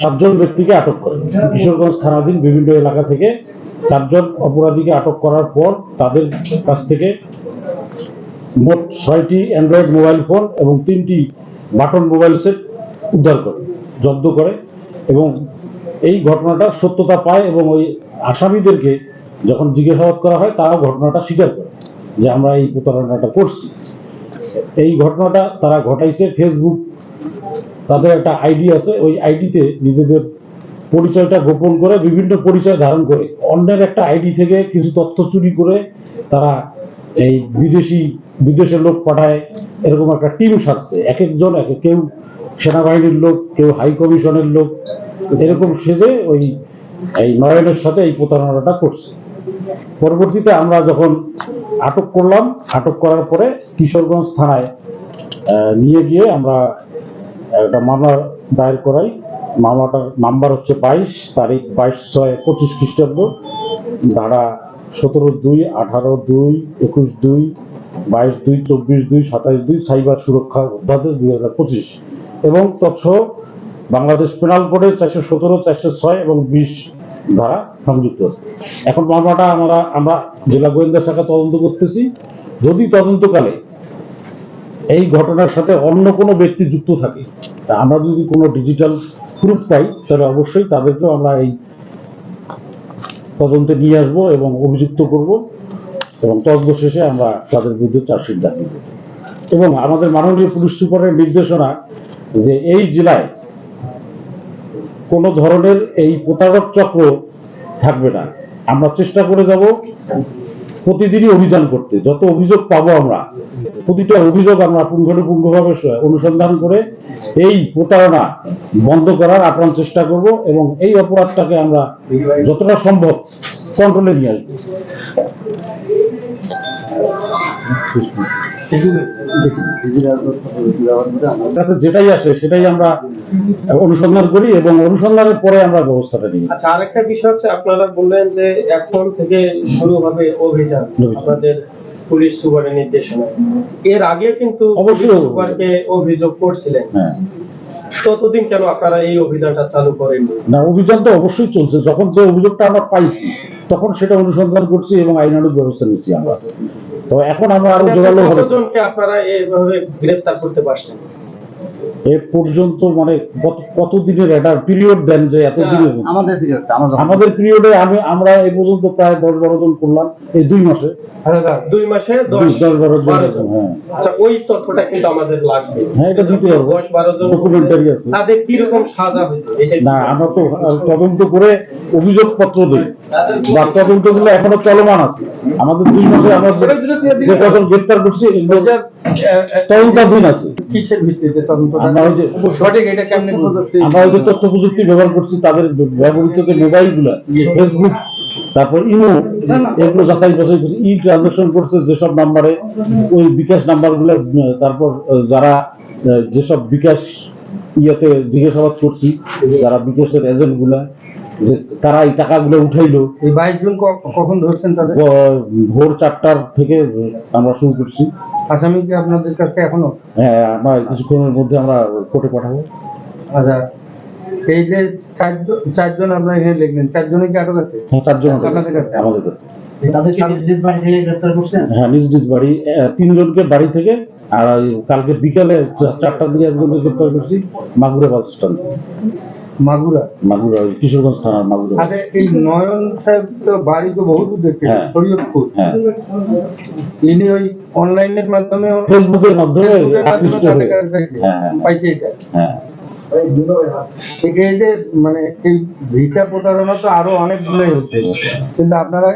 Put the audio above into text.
চারজন ব্যক্তিকে আটক করে। কিশোরগঞ্জ থানাধীন বিভিন্ন এলাকা থেকে চারজন অপরাধীকে আটক করার পর তাদের কাছ থেকে মোট ছয়টি অ্যান্ড্রয়েড মোবাইল ফোন এবং তিনটি বাটন মোবাইল সেট উদ্ধার করে, জব্দ করে এবং এই ঘটনাটা সত্যতা পায় এবং ওই আসামিদেরকে যখন জিজ্ঞাসাবাদ করা হয়, তারাও ঘটনাটা স্বীকার করে যে আমরা এই প্রতারণাটা করছি। এই ঘটনাটা তারা ঘটাইছে ফেসবুক তাদের একটা আইডি আছে, ওই আইডিতে নিজেদের পরিচয়টা গোপন করে, বিভিন্ন পরিচয় ধারণ করে। অন্যের একটা আইডি থেকে কিছু তথ্য চুরি করে তারা এই বিদেশি, বিদেশের লোক পাঠায়, এরকম একটা টিম সাজছে। এক একজন, এক কেউ সেনাবাহিনীর লোক, কেউ হাই কমিশনের লোক। এরকম সেজে ওই, এই নয়নের সাথে এই প্রতারণাটা করছে। পরবর্তীতে আমরা যখন আটক করলাম, আটক করার পরে কিশোরগঞ্জ থানায় নিয়ে গিয়ে আমরা একটা মামলা দায়ের করাই। মামলাটার নাম্বার হচ্ছে বাইশ, তারিখ বাইশ ছয় পঁচিশ খ্রিস্টাব্দ, ধারা সতেরো দুই, আঠারো দুই, একুশ দুই, বাইশ দুই, চব্বিশ দুই সাতাইশ দুই, সাইবার সুরক্ষা অধ্যাদেশ দুই হাজার পঁচিশ। এবং তৎসহ বাংলাদেশ পেনাল কোডের চারশো সতেরো, চারশো ছয় এবং বিশ ধারা সংযুক্ত। এখন মামলাটা আমরা আমরা জেলা গোয়েন্দা শাখা তদন্ত করতেছি। যদি তদন্তকালে এই ঘটনার সাথে অন্য কোনো ব্যক্তি যুক্ত থাকে। তা আমরা যদি কোনো ডিজিটাল প্রুফ পাই, তাহলে অবশ্যই তাদেরকেও আমরা এই তদন্তে নিয়ে আসব এবং অভিযুক্ত করব এবং তদন্ত শেষে আমরা তাদের বিরুদ্ধে চার্জশিট দাখিল করব। এবং আমাদের মাননীয় পুলিশ সুপারের নির্দেশনা যে এই জেলায় কোনো ধরনের এই প্রতারক চক্র থাকবে না। আমরা চেষ্টা করে যাব প্রতিদিনই অভিযান করতে। যত অভিযোগ পাবো আমরা, প্রতিটা অভিযোগ আমরা পুঙ্খানুপুঙ্খভাবে অনুসন্ধান করে এই প্রতারণা বন্ধ করার আপ্রাণ চেষ্টা করব এবং এই অপরাধটাকে আমরা যতটা সম্ভব কন্ট্রোলে নিয়ে আসব। যেটাই আসে সেটাই আমরা অনুসন্ধান করি এবং অনুসন্ধানের পরে আমরা ব্যবস্থাটা নিই। আচ্ছা আরেকটা বিষয় হচ্ছে আপনারা বললেন যে এখন থেকে শুরু হবে অভিযান অভিযান। আপনাদের পুলিশ সুপারের নির্দেশনা। এর আগে কিন্তু অবশ্যই। সুপারকে অভিযোগ করছিলেন। হ্যাঁ। ততদিন কেন আপনারা এই অভিযানটা চালু করেন না অভিযান তো অবশ্যই চলছে। যখন যে অভিযোগটা আমরা পাইছি তখন সেটা অনুসন্ধান করছি এবং আইনানুগ ব্যবস্থা নিচ্ছি আমরা। তো এখন আমরা আরও জোরালো হবে আপনারা এইভাবে গ্রেফতার করতে পারছেন? এ পর্যন্ত মানে কত কতদিনের একটা পিরিয়ড দেন যে এত দিনের আমাদের পিরিয়ডটা আমাদের পিরিয়ডে আমি আমরা এই পর্যন্ত প্রায় দশ বারো জন করলাম এই দুই মাসে। দুই মাসে দশ দশ বারো জন হ্যাঁ। আচ্ছা ওই তথ্যটা কিন্তু আমাদের লাগবে। হ্যাঁ, এটা দিতে পারব। দশ বারো জন Documentary আছে। তাদের কীরকম সাজা হয়েছে? না আমরা তো তদন্ত করে অভিযোগপত্র দিই। বা তদন্তগুলো এখনও চলমান আছে। আমাদের দুই মাসে আমরা যে- কজন গ্রেপ্তার করছি তদন্তাধীন আছে। কিসের ভিত্তিতে তদন্তটা সঠিক এটা কেমনে প্রযুক্তি? আমরা যে তথ্য প্রযুক্তি ব্যবহার করছি তাদের ব্যবহৃত যে ফেসবুক তারপর ইমো এগুলো যাচাই বাছাই করছি ই ট্রানজাকশন করছে যেসব নাম্বারে ওই বিকাশ নাম্বারগুলো তারপর যারা যেসব বিকাশ ইয়েতে জিজ্ঞাসাবাদ করছি যারা বিকাশের এজেন্টগুলা যে তারা এই টাকাগুলো উঠাইলো। এই বাইশ জন কখন ধরছেন তাদের? ভোর চারটার থেকে আমরা শুরু করছি। আসামি কি আপনাদের কাছে এখনও? হ্যাঁ আমরা কিছুক্ষণের মধ্যে আমরা কোর্টে পাঠাবো। আচ্ছা এই যে চারজন আপনার এখানে লিখলেন চারজনে কি আটক আছে হ্যাঁ চারজন আমাদের আপনাদের কাছে? আমাদের কাছে। তাদেরকে নিজ নিজ বাড়ি থেকে হ্যাঁ নিজ নিজ বাড়ি তিনজনকে বাড়ি থেকে আর ওই কালকে বিকালে চারটার দিকে একজনকে গ্রেপ্তার করছি মাগুরা বাস স্ট্যান্ড। মাগুরা। মাগুরা ওই কিশোরগঞ্জ থানার মাগুরা। আচ্ছা এই নয়ন সাহেব তো বাড়ি তো বহুত দূর দেখতে হ্যাঁ। শরীয়তপুর। হ্যাঁ। ইনি ওই অনলাইনের মাধ্যমে ফেসবুকের মাধ্যমে আকৃষ্ট হয়ে হ্যাঁ হ্যাঁ। পাইছে এটা। হ্যাঁ। এই যে মানে এই ভিসা প্রতারণা তো আরও অনেকগুলোই হচ্ছে। কিন্তু আপনারা